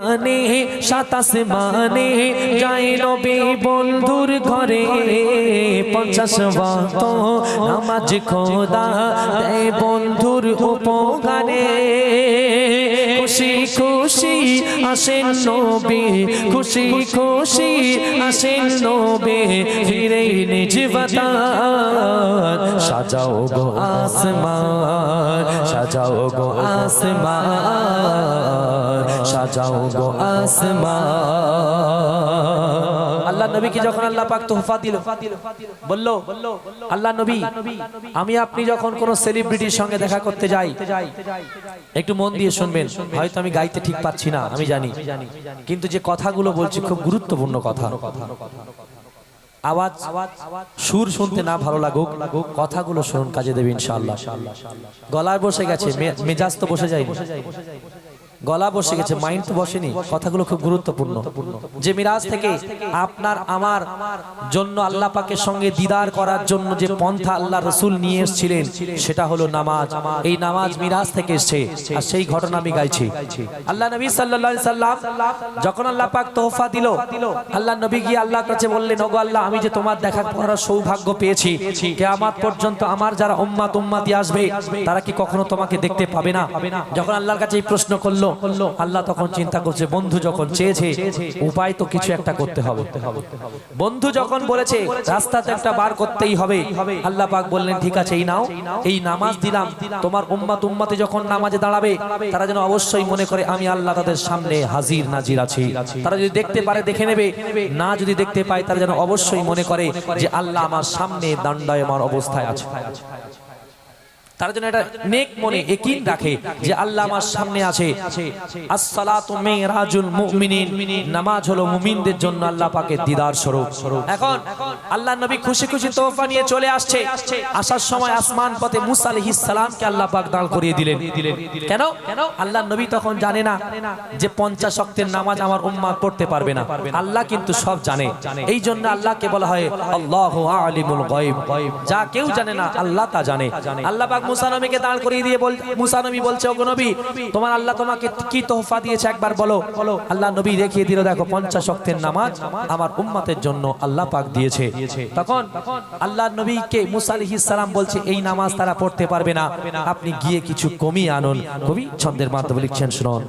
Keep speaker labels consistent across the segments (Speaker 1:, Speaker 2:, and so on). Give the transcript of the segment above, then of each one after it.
Speaker 1: মানে সাতাশ মানে যাই নবী বন্ধুর ঘরে পঞ্চাশ বাত নামাজ খোদা দেয় বন্ধুর উপকারে। খুশি আসেন নবে, খুশি খুশি আসেন নবে, ফিরে নিজ বাতান সাজাও গো আসমান, সাজাও গো আসমান, সাজাও গো আসমান। আল্লাহ নবীকে যখন আল্লাহ পাক তোহফা দিল? বলল, আল্লাহ নবী, আমি আপনি যখন কোন সেলিব্রিটির সঙ্গে দেখা করতে যাই, একটু মন দিয়ে শুনবেন, হয়তো আমি গাইতে ঠিক পাচ্ছি না, আমি জানি। কিন্তু যে কথাগুলো বলছি খুব গুরুত্বপূর্ণ কথা। আওয়াজ, সুর শুনতে না ভালো লাগুক, কথাগুলো শুনুন কাজে দেবে গলায় বসে গেছে মেজাজ তো বসে যায় গলা বসে গেছে মাইন্ড তো বসেনি কথাগুলো খুব গুরুত্বপূর্ণ। যে মিরাজ থেকে আপনার আমার জন্য আল্লাহ পাকের সঙ্গে দিদার করার জন্য যে পন্থা আল্লাহ রসুল নিয়ে এসেছিলেন সেটা হলো নামাজ। এই নামাজ মিরাজ থেকে এসছে আর সেই ঘটনা আমি গাইছি। আল্লাহ নবী আলাইহি সাল্লাম যখন আল্লাহ পাক তোহফা দিল আল্লাহ নবী গিয়ে আল্লাহর কাছে বললেন ওগো আল্লাহ আমি যে তোমার দেখা করার সৌভাগ্য পেয়েছি কিয়ামত পর্যন্ত আমার যারা উম্মাত উম্মাতি আসবে তারা কি কখনো তোমাকে দেখতে পাবে না? যখন আল্লাহর কাছে এই প্রশ্ন করল আল্লাহ তখন চিন্তা করছে, বন্ধু যখন চেয়েছে, উপায় তো কিছু একটা করতে হবে। বন্ধু যখন বলেছে, রাস্তাতে একটা বার করতেই হবে, আল্লাহ পাক বললেন, ঠিক আছে, এই নাও, এই নামাজ দিলাম। তোমার উম্মাত উম্মাতে যখন নামাজে দাঁড়াবে, তারা যেন অবশ্যই মনে করে, আমি আল্লাহ তাদের সামনে হাজির, নাজির আছি। তারা যদি দেখতে পারে, দেখে নেবে। না যদি দেখতে পায়, তারা যেন অবশ্যই মনে করে যে, আল্লাহ আমার সামনে দণ্ডায়মান অবস্থায় আছে। তারা যেন এটা নেক মনে একিন রাখে যে আল্লাহ আমার সামনে আছে। আসসালাতু মিরাজুল মুমিনিন। নামাজ হলো মুমিনদের জন্য আল্লাহ পাকের দিদার স্বরূপ। এখন আল্লাহ নবী খুশি খুশি তোহফা নিয়ে চলে আসছে। আসার সময় আসমান পথে মুসা আলাইহিস সালামকে আল্লাহ পাক দাঁড় করিয়ে দিলেন। কেন? আল্লাহ নবী তখন জানে না যে পঞ্চাশ শক্তের নামাজ আমার উম্মাহ পড়তে পারবে না। আল্লাহ কিন্তু সব জানে। এই জন্য আল্লাহকে বলা হয়, আল্লাহু আলিমুল গায়ব। যা কেউ জানে না, আল্লাহ তা জানে। আল্লাহ পাক মুসা নবীকে দাঁড় করিয়ে দিয়ে বল মুসা নবী বলছে, ওগো নবী, তোমার আল্লাহ তোমাকে কি তোহফা দিয়েছে একবার বলো। বলো আল্লাহ নবী দেখিয়ে দিল, দেখো, পঞ্চাশ শক্তের নামাজ আমার উম্মতের জন্য আল্লাহ পাক দিয়েছে। তখন আল্লাহ নবীকে মুসা আলাইহিস সালাম বলছে, এই নামাজ তারা পড়তে পারবে না। আপনি গিয়ে কিছু কমিয়ে আনুন। কবি ছন্দের মাধ্যমে লিখছেন, শুনুন।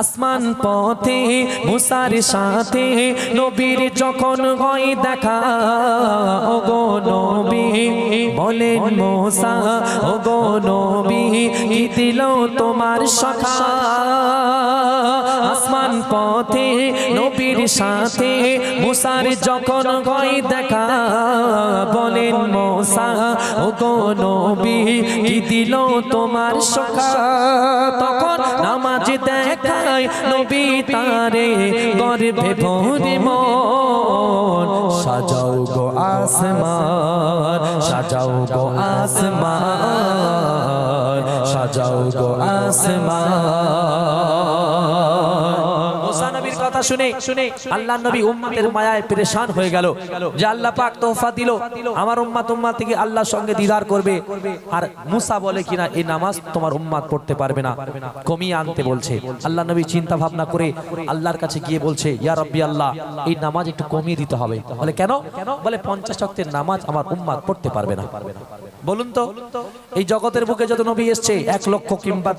Speaker 1: আসমান পথে মুসার সাথে নবীর যখন হয় দেখা, ওগো নবী, বলেন মোসা ওগো নবী কি দিল তোমার সখা? আসমান পথে সাথে মুসার যখন হয় দেখা। বলেন, মোসা, ওগো নবী, কি দিল তোমার সখা? তখন নামাজ দেখায় নবী তারে গর্ভে ভরে মন। সাজাও গো আসমান, সাজাও গো আসমান, সাজাও গো আসমান। শুনে শুনে আল্লাহ নবী উম্মতের মায়ায় পেরেশান হয়ে গেল। যে আল্লাহ পাক তোহফা দিল, আমার উম্মাত উম্মাত থেকে আল্লাহর সঙ্গে দিদার করবে। আর মুসা বলে কিনা, এই নামাজ তোমার উম্মাত পড়তে পারবে না। কমিয়ে আনতে বলছে। আল্লাহ নবী চিন্তা ভাবনা করে আল্লাহর কাছে গিয়ে বলছে, ইয়া রব্বি আল্লাহ, এই নামাজ একটু কমিয়ে দিতে হবে। বলে, কেন? বলে, পঞ্চাশ শক্তের নামাজ আমার উম্মাত পড়তে পারবে না। বলুন তো, এই জগতের বুকে যত নবী এসছে, এক লক্ষ কিংবা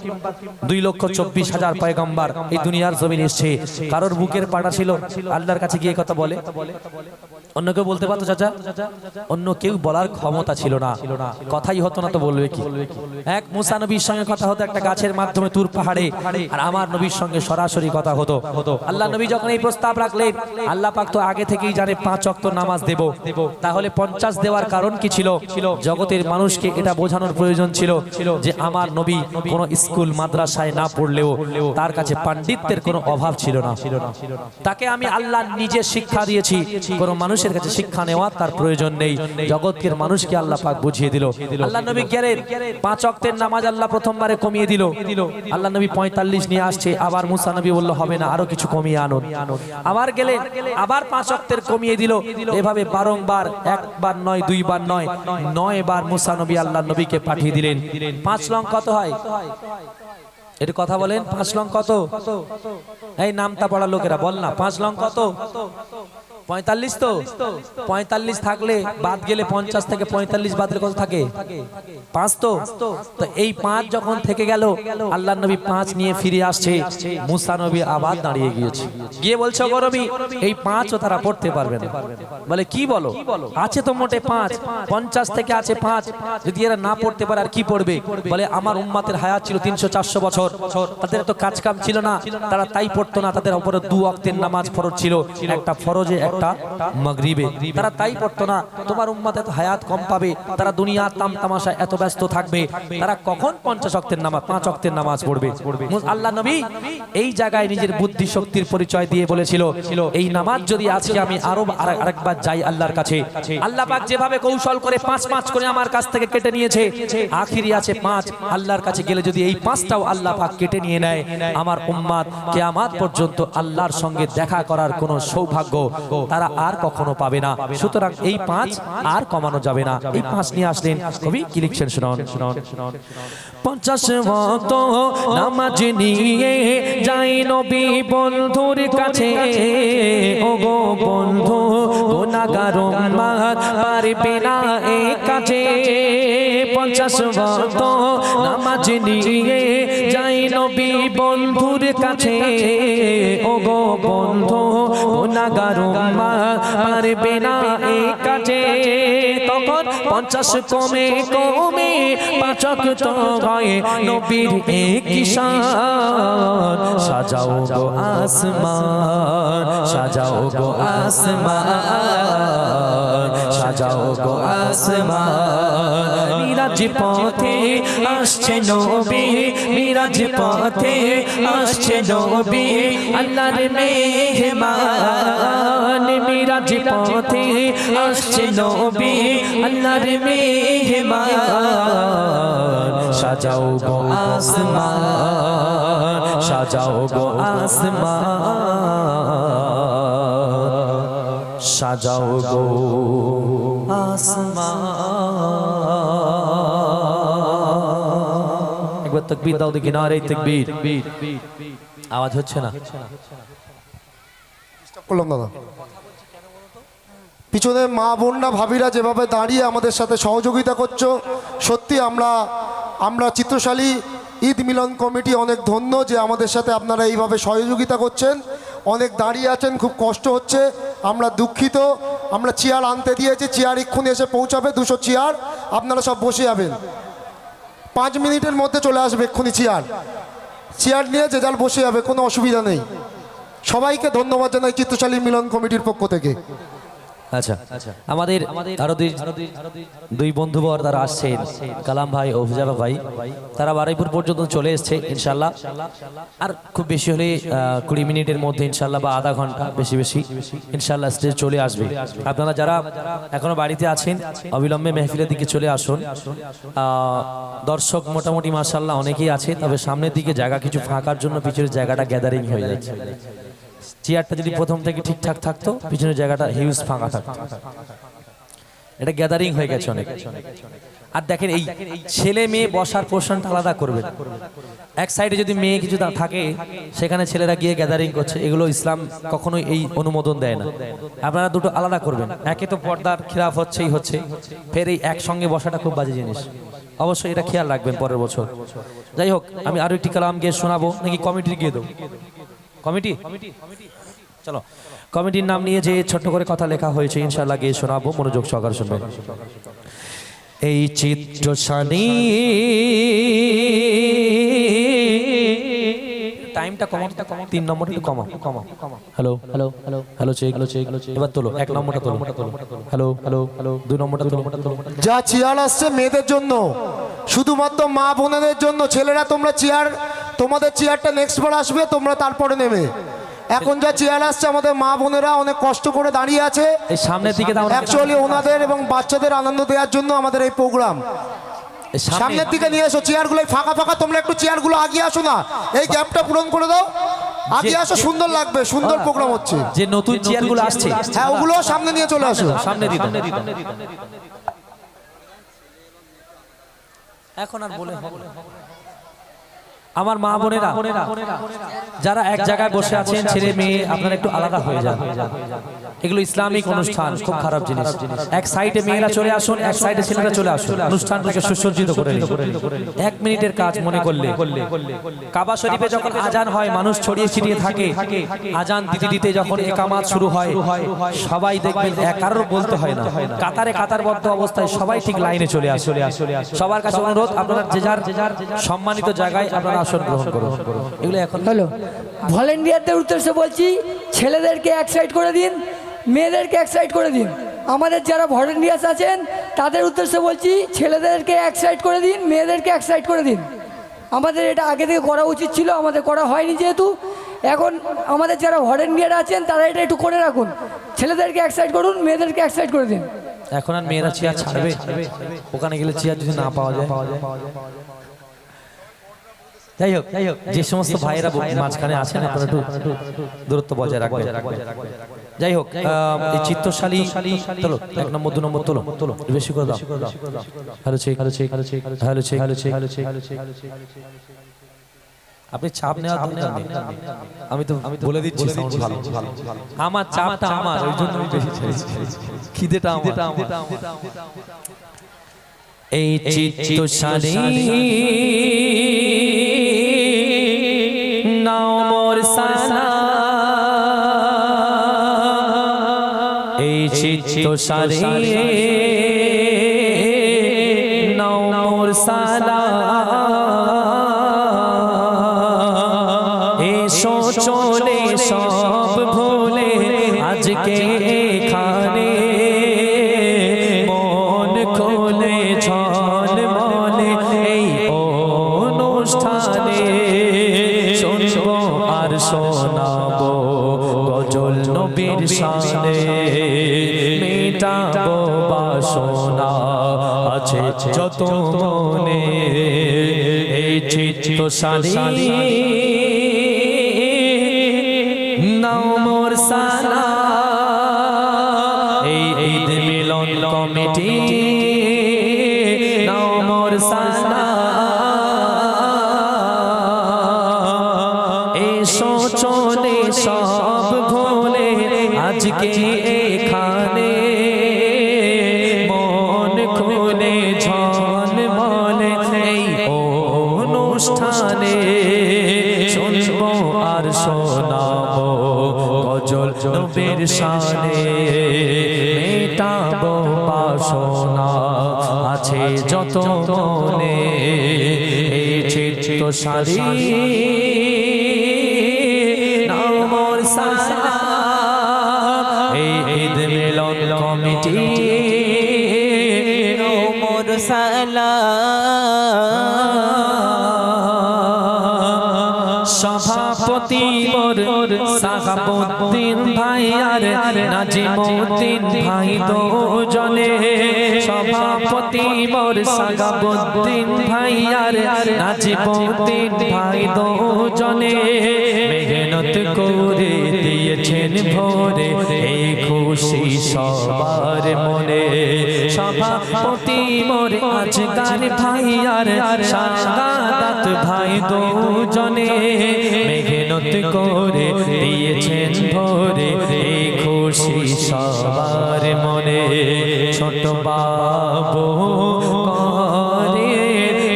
Speaker 1: দুই লক্ষ চব্বিশ হাজার পয়গম্বার এই দুনিয়ার জমিন এসছে। কারোর বুকের পাটা ছিল, আল্লাহর কাছে গিয়ে কথা বলে। অন্য কেউ বলতে পারতো, চাচা, অন্য কেউ বলার ক্ষমতা ছিল না। কথাই হতো না তো বলবে কি? এক মুসা নবীর সঙ্গে কথা হতো একটা গাছের মাধ্যমে তুর পাহাড়ে, আর আমার নবীর সঙ্গে সরাসরি কথা হতো। আল্লাহ নবী যখন এই প্রস্তাব রাখলেন, আল্লাহ পাক তো আগে থেকেই জানে পাঁচ অক্ত নামাজ দেব। তাহলে পঞ্চাশ দেওয়ার কারণ কি ছিল? জগতের মানুষকে এটা বোঝানোর প্রয়োজন ছিল যে আমার নবী কোন স্কুল, মাদ্রাসায় না পড়লেও তার কাছে পাণ্ডিত্যের কোনো অভাব ছিল না ছিল না। তাকে আমি আল্লাহ নিজে শিক্ষা দিয়েছি। কোন মানুষের কাছে শিক্ষা নেওয়া তার প্রয়োজন নেই। জগতের মানুষকে আল্লাহ পাক বুঝিয়ে দিল। আল্লাহ নবী গেলেন পাঁচ অক্তের নামাজ আল্লাহ প্রথমবারে কমিয়ে দিল। আল্লাহ নবী পঁয়তাল্লিশ নিয়ে আসছে। আবার মুসা নবী বলল, হবে না, আরও কিছু কমিয়ে আনুন আবার গেলেন, আবার পাঁচ অক্তের কমিয়ে দিল। এভাবে বারংবার, একবার নয়, দুইবার নয় নয় বার মুসা নবী আল্লাহ নবীকে পাঠিয়ে দিলেন। পাঁচ লং কত হয়? একটু কথা বলেন, পাঁচ লং কত? এই নামটা পড়া লোকেরা বল না, পাঁচ লং কত? পঁয়তাল্লিশ তো? পঁয়তাল্লিশ থাকলে বাদ গেলে পঞ্চাশ থেকে পঁয়তাল্লিশ বাদ কত থাকে? পাঁচ তো? তো এই পাঁচ যখন থেকে গেল, আল্লাহ নবী পাঁচ নিয়ে ফিরে আসছে। মুসা নবী আবার দাঁড়িয়ে গিয়েছে। গিয়ে বলছে গরবি এই পাঁচও তারা পড়তে পারবে না। বলে, কি বলো? আছে তো মোটে পাঁচ। পঞ্চাশ থেকে আছে পাঁচ। যদি এরা না পড়তে পারে, আর কি পড়বে? বলে, আমার উম্মাতের হায়াত ছিল তিনশো চারশো বছর। তাদের তো কাজ কাম ছিল না। তারা তাই পড়তো না। তাদের উপরে দু অক্তের নামাজ ফরজ ছিল। একটা ফরজে একটা মগরিবে। তারা তাই পড়তো না, তোমার উম্মাতে এত হায়াত কম পাবে, তারা দুনিয়ার তাম তামাশা এত ব্যস্ত থাকবে। তারা কখন পঞ্চাশ অক্তের নামাজ, পাঁচ অক্তের নামাজ পড়বে? আল্লাহ নবী এই জায়গায় নিজের বুদ্ধি শক্তির পরিচয় দিয়ে বলেছিল, এই নামাজ যদি আজকে আমি আরও আরেকবার যাই আল্লাহর কাছে। আল্লাহ পাক যেভাবে কৌশল করে পাঁচ পাঁচ করে আমার কাছ থেকে কেটে নিয়েছে, আখিরি আছে পাঁচ। আল্লাহর কাছে গেলে যদি এই পাঁচটাও আল্লাহ পাক কেটে নিয়ে নেয়, আমার উম্মাদ কেয়ামাত পর্যন্ত আল্লাহর সঙ্গে দেখা করার কোনো সৌভাগ্য তারা আর কখনো পাবে না। সুতরাং এই পাঁচ আর কমানো যাবে না। এই পাঁচ নিয়ে আসলেন কবি কি লিখছেন শুনুন। পঞ্চাশ ভক্ত নামাজ নিয়ে যাই নবী বন্ধুর কাছে। ও গো বন্ধু গুনাগার উম্মাদ পারবে না এই কাজে। পঞ্চাশ ভক্ত নামাজ নিয়ে যাই নবী বন্ধুর কাছে। ও গো বন্ধু গুনাগার উম্মাদ পারবে না এই কাজে। তখন পঞ্চাশ কমে কমে পাচক তো হয় নবীর কিষান সাজাও গো আসমান, সাজাও গো আসমান। সাজাও গো আসমান। মিরাজ পথে আসছে নবী, মিরাজ পথে আসছে নবী, আল্লাহর মেহমান। মিরাজ পথে আসছে নবী, আল্লাহর মেহমান। সাজাও গো আসমান, সাজাও গো আসমান। সাজাও গো। আসমান। একবার তকবীর দাও দেখি না রে তকবীর। আওয়াজ হচ্ছে না।
Speaker 2: করলাম দাদা। পিছনে মা বোনরা ভাবিরা যেভাবে দাঁড়িয়ে আমাদের সাথে সহযোগিতা করছ সত্যি আমরা আমরা চিত্রশালী ঈদ মিলন কমিটি অনেক ধন্য যে আমাদের সাথে আপনারা এইভাবে সহযোগিতা করছেন। অনেক দাঁড়িয়ে আছেন খুব কষ্ট হচ্ছে। আমরা দুঃখিত, আমরা চেয়ার আনতে দিয়েছি, চেয়ার এক্ষুনি এসে পৌঁছাবে, দুশো চেয়ার, আপনারা সব বসে যাবেন। পাঁচ মিনিটের মধ্যে চলে আসবে এক্ষুনি চেয়ার। চেয়ার নিয়ে যে যার বসে যাবে, কোনো অসুবিধা নেই। সবাইকে ধন্যবাদ জানাই চিত্রশালী মিলন কমিটির পক্ষ থেকে।
Speaker 1: আচ্ছা আমাদের আরও দুই দুই বন্ধুবর তারা আসছেন। কালাম ভাই ও ভাই, তারা বারাইপুর পর্যন্ত চলে এসছে ইনশাল্লাহ আর খুব বেশি হলে কুড়ি মিনিটের মধ্যে ইনশাল্লাহ বা আধা ঘণ্টা বেশি বেশি ইনশাল্লাহ স্টেজ চলে আসবে। আপনারা যারা এখনও বাড়িতে আছেন, অবিলম্বে মেহফিলের দিকে চলে আসুন। দর্শক মোটামুটি মাসাল্লাহ অনেকেই আছে, তবে সামনের দিকে জায়গা কিছু ফাঁকার জন্য পিছনের জায়গাটা গ্যাদারিং হয়ে যাচ্ছে। চেয়ারটা যদি প্রথম থেকে ঠিকঠাক থাকতো, পিছনের জায়গাটা হিউজ ফাঁকা থাকতো। এটা গ্যাদারিং হয়ে গেছে অনেক। আর দেখেন এই ছেলে মেয়ে বসার পোর্শনটা আলাদা করবেন এক সাইডে যদি মেয়ে কিছু থাকে, সেখানে ছেলেরা গিয়ে গ্যাদারিং করছে। এগুলো ইসলাম কখনোই এই অনুমোদন দেয় না। আপনারা দুটো আলাদা করবেন। একে তো পর্দার খিলাফ হচ্ছেই হচ্ছে। ফের এই একসঙ্গে বসাটা খুব বাজে জিনিস। অবশ্যই এটা খেয়াল রাখবেন পরের বছর। যাই হোক, আমি আরও একটি কালাম গিয়ে শোনাবো, নাকি কমিটির গিয়ে দেবো? কমিটি? চলো। কমিটির নাম নিয়ে যে ছোট্ট করে কথা লেখা হয়েছে ইনশাল্লাহ গিয়ে শোনাবো মনোযোগ সহকারে শুনবেন এই চিত্র সানি টাইমটা কমাতে কমাও। তিন নম্বরটা একটু কমাও। কমাও hello hello hello hello check hello check এবার তোলো এক নম্বরটা তোলো। হ্যালো হ্যালো হ্যালো দুই নম্বরটা তোলো।
Speaker 2: যা চেয়ার আসছে মেয়েদের জন্য শুধুমাত্র মা বোনেদের জন্য ছেলেরা তোমরা চেয়ার তোমাদের চেয়ারটা নেক্সট বার আসবে তোমরা তারপরে নেবে। এখন যা চেয়ার আসছে আমাদের মা বোনেরা অনেক কষ্ট করে দাঁড়িয়ে আছে।
Speaker 1: এই সামনের দিকে।
Speaker 2: অ্যাকচুয়ালি ওনাদের এবং বাচ্চাদের আনন্দ দেওয়ার জন্য আমাদের এই প্রোগ্রাম সামনের দিকে নিয়ে এসো চেয়ারগুলো ফাঁকা ফাঁকা তোমরা একটু চেয়ারগুলো আগিয়ে আসো না। এই গ্যাপটা পূরণ করে দাও। আগিয়ে আসো সুন্দর লাগবে সুন্দর প্রোগ্রাম হচ্ছে।
Speaker 1: যে নতুন চেয়ারগুলো আসছে।
Speaker 2: হ্যাঁ ওগুলো সামনে নিয়ে চলে আসো।
Speaker 1: সামনে দিতে। এখন আর বলে। আমার মা বোনেরা যারা এক জায়গায় বসে আছেন ছেলে মেয়ে আপনারা একটু আলাদা হয়ে যান। এগুলো ইসলামিক অনুষ্ঠান খুব খারাপ জিনিস। এক সাইডে মেয়েরা চলে আসুন এক সাইডে ছেলেরা চলে আসুন। অনুষ্ঠানটাকে সুসজ্জিত করে এক মিনিটের কাজ মনে করলে কাবা শরীফে যখন আজান হয় মানুষ ছড়িয়ে ছিটিয়ে থাকে। আজান দিতে দিতে যখন একামাত শুরু হয় সবাই দেখবেন এক কারোর বলতে হয় না। কাতারে কাতারবদ্ধ অবস্থায় সবাই ঠিক লাইনে চলে আসে সবার কাছে অনুরোধ আপনারা যে যার যে যার সম্মানিত জায়গায় আপনারা আসন গ্রহণ করুন এগুলো এখন
Speaker 3: হ্যালো ভলেন্টিয়ারদের উদ্দেশ্যে বলছি ছেলেদেরকে এক সাইড করে দিন মেয়েদেরকে এক সাইড করে দিন। আমাদের যারা ভলেন্টিয়ার্স আছেন তাদের উদ্দেশ্যে বলছি ছেলেদেরকে এক সাইড করে দিন মেয়েদেরকে এক সাইড করে দিন। আমাদের এটা আগে থেকে করা উচিত ছিল আমাদের করা হয়নি যেহেতু। এখন আমাদের যারা ভলেন্টিয়ার আছেন তারা এটা একটু করে রাখুন। ছেলেদেরকে এক সাইড করুন মেয়েদেরকে এক সাইড করে দিন।
Speaker 1: এখন আর মেয়েরা চেয়ার ছাড়বে? ওখানে গেলে চেয়ার যদি না পাওয়া যায়। যাই হোক যাই হোক যে সমস্ত ভাইয়েরা মাঝখানে আছেন আপনারা একটু দূরত্ব বজায় রাখবেন। যাই হোক এই চিত্তশালী তোলো এক নম্বর দু নম্বর তোলো। তোলো বেশি করে দাও। Hello check hello check hello check hello check hello check hello check hello check আপনি চাপ নেওয়া দরকার নেই। আমি তো আমি বলে দিচ্ছি সাউন্ড ভালো। আমার চাপটা আমার ওই জন্য বেশি খিদেটা আমার। এই চিত্তশালী চিত্তশালী নাও মোর সালা এসো, চলে সব ভুলে আজকে এখানে। মন খোলে ঝল মনে এই অনুষ্ঠানে। শুনব আর শোনাবো গজল নবীর শানে। মেটাবো বাসনা আছে যত মনে এই চিত্ত নাও নবীর শানে মেটাবো বাসনা আছে যত মনে এই চিত্ত সারি নামর সারা এই ঈদ মিলন কমিটি।
Speaker 4: মোর সালা
Speaker 1: নাজিমুদ্দিন ভাই দুজনে সভাপতি মোর সাহাবুদ্দিন ভাই আর নাজিমুদ্দিন ভাই দুজনে মেহনত করে দিয়েছেন ভোরে এই খুশি সবার মনে। সভাপতি মোর আজকাল ভাই আর সাগাদাত ভাই দুজনে মেঘনত করে সবার মনে ছোট বাবু করে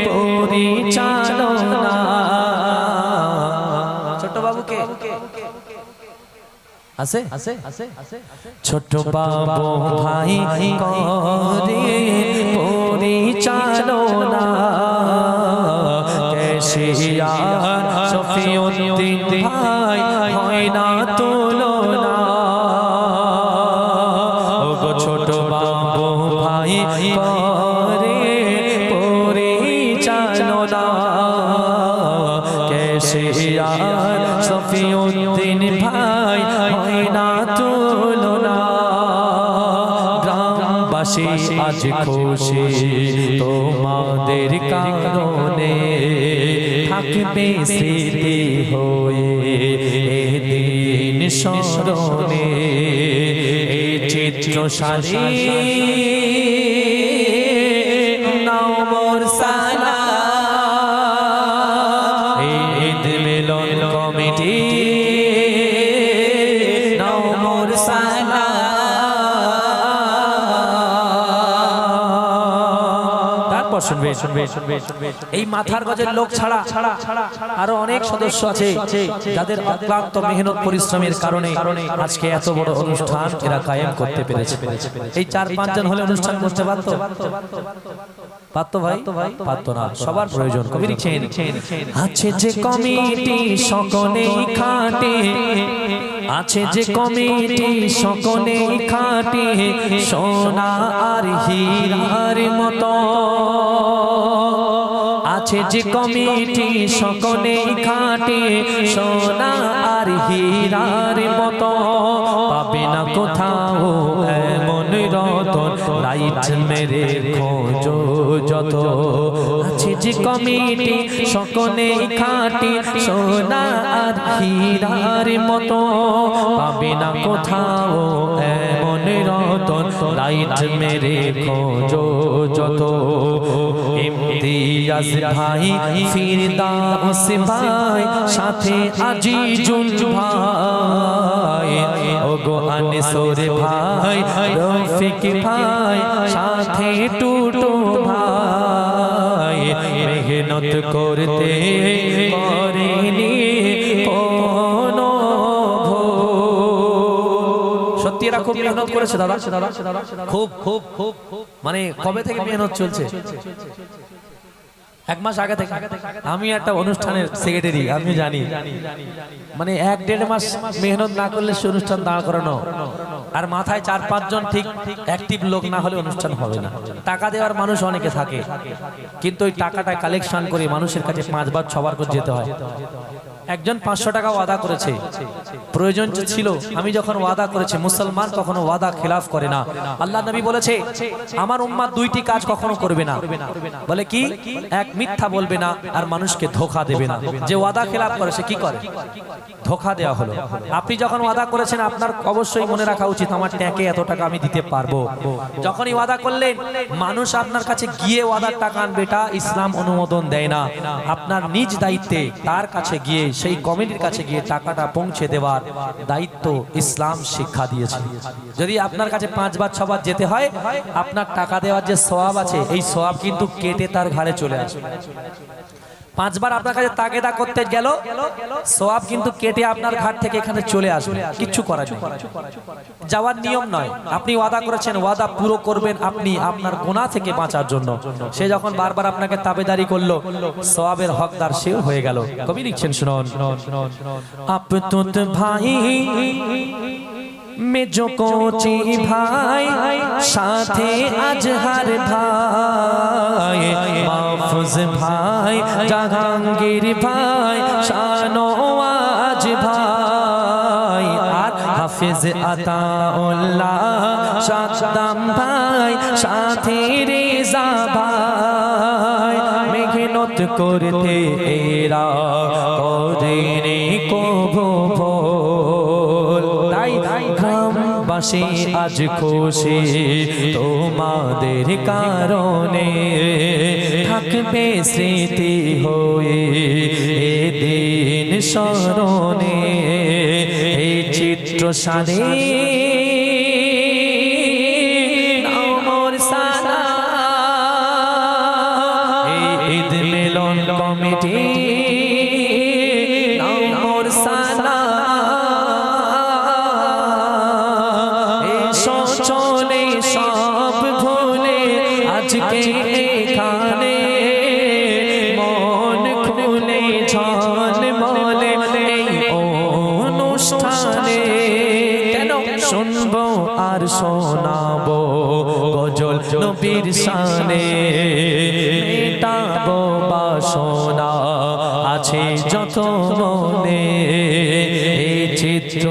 Speaker 1: পরিচালনা। ছোট বাবুকে? আছে? আছে আছে ছোট বাবু ভাই করে পরিচালনা। কেশিয়ার শফিউদ্দিন ভাই হয় না শফিউদ্দিন ভাই হয় না তুলনা আজ খুশি, তোমাদের কারণে থাকবে স্মৃতি হয়ে এই চিত্রশালী নাও শুনবে শুনবে শুনবে এই মাথার গজের লোক ছাড়া আরও অনেক সদস্য আছে যাদের অক্লান্ত মেহনত পরিশ্রমের কারণে আজকে এত বড় অনুষ্ঠান এরা কায়েম করতে পেরেছে। এই চার পাঁচজন হলে অনুষ্ঠান করতে পারতো? পারতো ভাই? পারতো না সবার প্রয়োজন। কবি লিখছেন আছে যে কমিটি সকলেই খাটে আছে যে কমিটি সকলে খাটি সোনা আর হীরার মত। আছে যে কমিটি সকলে খাটে সোনা আর হীরার মত। পাবে না কোথাও রতন লাইট মেরে খোঁজো যত। আছে কমিটি, সকলেই খাটে, সোনা আর হীরার মতো। পাবে না কোথাও এমন রতন লাইট মেরে খোঁজো যত। ইমতিয়াজ ভাই, ফিরদাউস ভাই, সাথে আজিজুল ভাই। ওগো আনসুর ভাই রফিক ভাই সাথে টুটু ভাই মেহনত করতে করেনি। সত্যি এরা খুব মেহনত করেছে দাদা। খুব খুব খুব। মানে কবে থেকে মেহনত চলছে? এক মাস আগে থেকে আমি একটা অনুষ্ঠানের সেক্রেটারি আমি জানি। মানে এক দেড় মাস মেহনত না করলে সে অনুষ্ঠান দাঁড় করানো। আর মাথায় চার পাঁচজন ঠিক অ্যাক্টিভ লোক না হলে অনুষ্ঠান হবে না। টাকা দেওয়ার মানুষ অনেকে থাকে। কিন্তু ওই টাকাটা কালেকশন করে মানুষের কাছে পাঁচবার ছবার করে যেতে হয়। একজন পাঁচশো টাকা ওয়াদা করেছে। প্রয়োজন ছিল, আমি যখন ওয়াদা করেছি, মুসলমান কখনো ওয়াদা খেলাফ করে না। আল্লাহ নবী বলেছে, আমার উম্মাদ দুইটি কাজ কখনো করবে না। বলে কি? এক, মিথ্যা বলবে না, আর মানুষকে ধোকা দেবে না। যে ওয়াদা খেলাফ করে, সে কি করে? ধোকা দেওয়া হলো। আপনি যখন ওয়াদা করেছেন, আপনার অবশ্যই মনে রাখা উচিত, আমার ট্যাঁকে এত টাকা আমি দিতে পারব। যখনই ওয়াদা করলেন, মানুষ আপনার কাছে গিয়ে ওয়াদার টাকা আনবে, এটা ইসলাম অনুমোদন দেয় না। আপনার নিজ দায়িত্বে, তার কাছে গিয়ে সেই কমিটির কাছে গিয়ে টাকাটা পৌঁছে দেওয়ার দায়িত্ব ইসলাম শিক্ষা দিয়েছে। যদি আপনার কাছে পাঁচবার ছবার যেতে হয়, আপনার টাকা দেওয়ার যে সবাব আছে, এই সবাব কিন্তু কেটে তার ঘাড়ে চলে আসবে পাঁচবার আপনার কাছে তাগেদা করতে গেল, সওয়াব কিন্তু কেটে আপনার ঘাট থেকে এখানে চলে আসবে। কিচ্ছু নেই। যাওয়ার নিয়ম নয়। আপনি ওয়াদা করেছেন, ওয়াদা পুরো করবেন আপনি আপনার গোনা থেকে বাঁচার জন্য। সে যখন বারবার আপনাকে তাবেদারি করল, সওয়াবের হকদার সে হয়ে গেল। কবি লিখছেন, শুনুন। আপ তুত ভাই মেজো কোচি ভাই সাথে আজহার ভাই মাহফুজ ভাই জাহাঙ্গীর ভাই শানওয়াজ ভাই আর হাফিজ আতাউল্লাহ সাদ্দাম ভাই সাথে রেজা ভাই মেঘনত করতে এরা করেনি কবু গ্রামবাসী আজ খুশি তোমাদের কারণে। থাকবে স্মৃতি হয়ে এদিন স্মরণে। এই চিত্র সারে। কমিটি।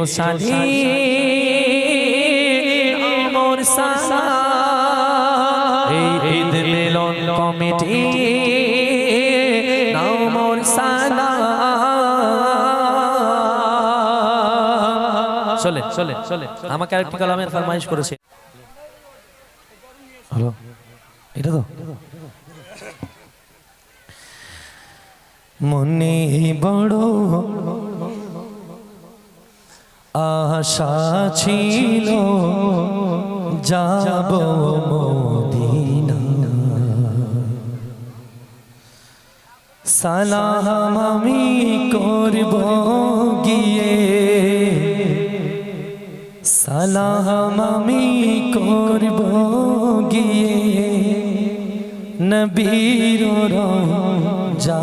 Speaker 1: চিত্র সাধি মোর সাসা এই ঈদ মিলন কমিটি নাও চলে চলে চলে আমাকে আরেকটি কালামের ফরমাইশ করেছে হ্যালো এটা তো মনে বড় আশা ছিল যাব মদিনা। সালাম আমি করব গিয়ে। সালাম আমি করব গিয়ে। নবীর যা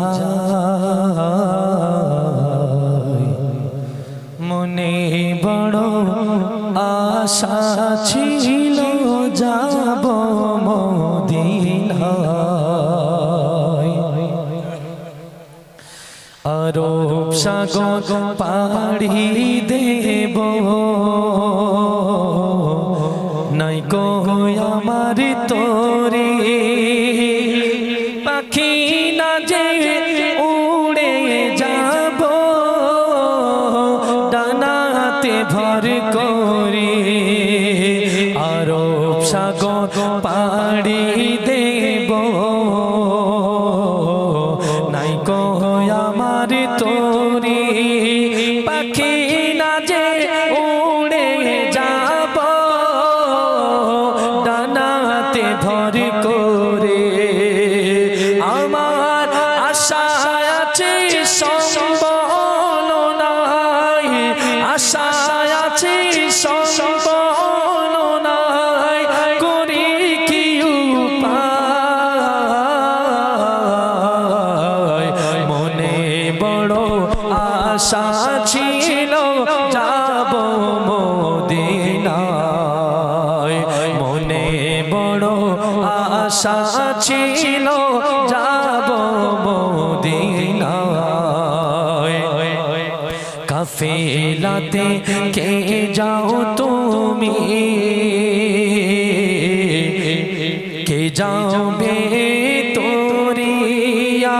Speaker 1: আশা ছিল যাব মদিনায়। আরব সাগর পাড়ি দেব। নাই গো আমার তোরে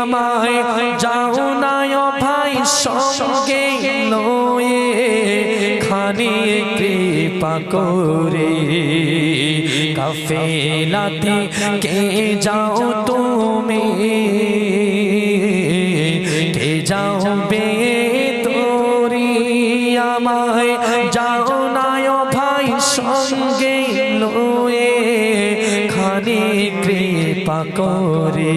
Speaker 1: আমায় যাও না ভাই, সঙ্গে লয়ে খানি কৃপা করে। কাফেলাতে কে যাও তুমি? কে যাবে তোরি আমায়? যাও না ভাই, সঙ্গে লয়ে খানি কৃপা করে।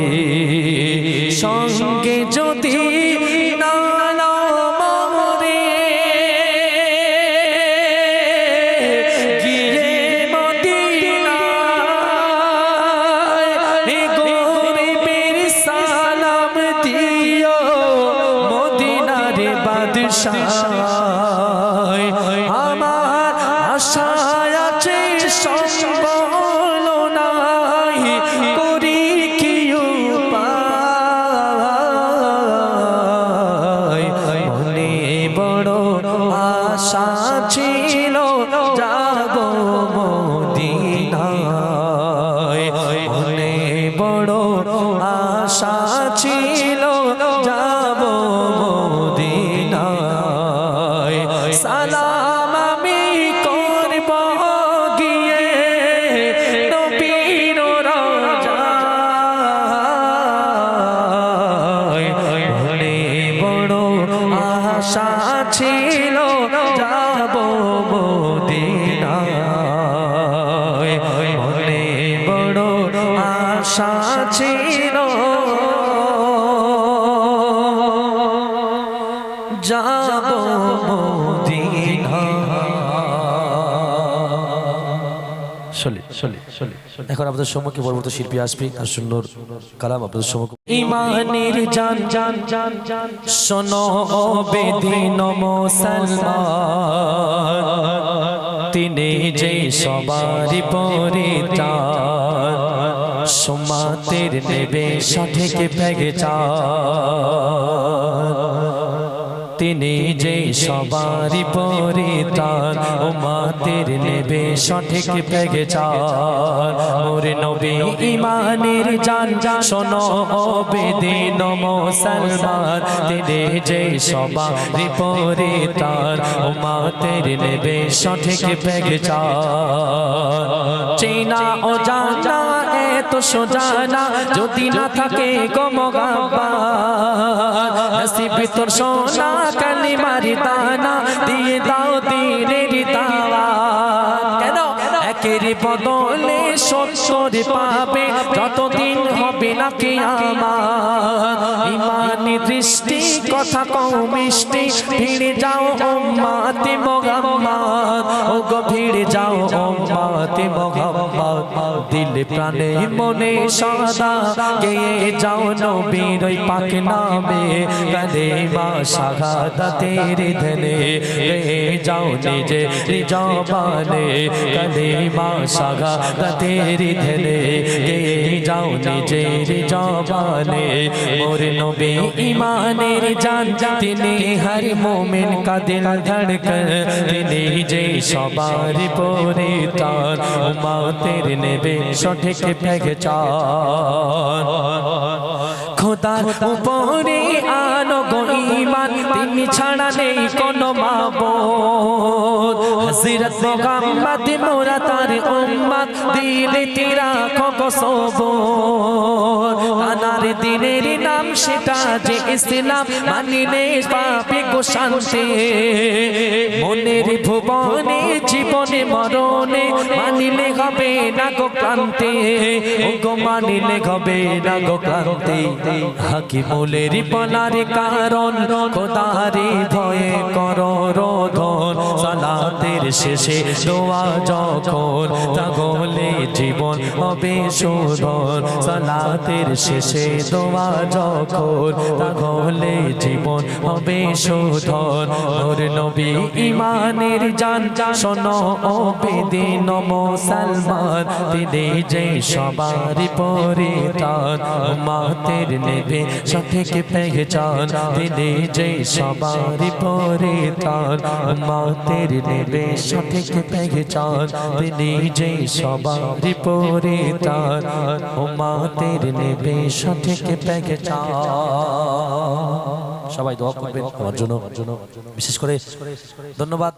Speaker 1: আশা ছিল। যাব চলে চলে চলে এখন আপনাদের সম্মুখে পরবর্তী শিল্পী আসবে আর সুন্দর কালাম আপনাদের সম্মুখে ইমানের জান জান জান জান। শোনো বেদিন মুসলমান। তিনি যে সবারই পরিত্রাণ সোমাতের নেবে সঠিক পেগে চা তিনি যে সবারই পরিত্রাণ ও মাতের নেবে সঠিক পেগে চান ওরে নবী ইমানের জান, শোনো বেদিন মুসলমান। তিনি যে সবারই পরিত্রাণ ও মাতের নেবে সঠিক পেগে চান চেনা ও জানা এত সোজানা যদি না থাকে গমগাবা নসিব তোর সোনা কালি মারি দানা, দিয়ে দাও কেন? একের বদলে সত্তর পাবে, যতদিন হবে না কে আমার ইমানি দৃষ্টি কথা কও মিষ্টি, ভিড়ে যাও উম্মাতে মোহাম্মদ। ও গো ভিড়ে যাও উম্মাতে মোহাম্মদ। দিল প্রাণে মনে সদা, গেয়ে যাও নবীর ওই পাক নামে। কালে মা শাহাদাতের ধনে গেয়ে যাও নিজে জবানে কালে মা শাহাদাতের ধনে গেয়ে যাও নিজের জবানে মোর নবী ইমানের জান তিনি হর মোমেন কা দিল ধড়কন তিনি যে সবার পরে তার উমা তের নেবে সঠিক পেহচান খোদার উপরে আনো গো ইমান তিনি ছাড়া নেই কোনো মাবুদ মুহাম্মদ মোরা তার উম্মত। তেরা কো সবর। আনার দিনের নাম সেটা যে ইসলাম মানিলে পাপে গো শান্তি। মনের ভুবনে, জীবনে, মরণে মানিলে হবে না গো ক্লান্তি। ও গো মানিলে হবে না গো ক্লান্তি। হাকিমুলের বলার কারণ, খোদারে ভয়ে কর রোধন। সালাতের শেষে দোয়া যখন তাগলে জীবন হবে শোধন সালাতের শেষে দোয়া যখন তাগলে জীবন হবে শোধন ওর নবী ইমানের জান, শোনো ও বেদিন মুসলমান তিনি যে সবার পরিতান মাতের নেবে সঠিক পেহচান তিনি যে সবার পরিতান মাতের নেবে সঠিক পেহচান, তিনি যে সবার পরে পরিতান মাতের নেবে সঠিক পেহচান। সবাই দোয়া করবেন আমার জন্য। বিশেষ করে ধন্যবাদ।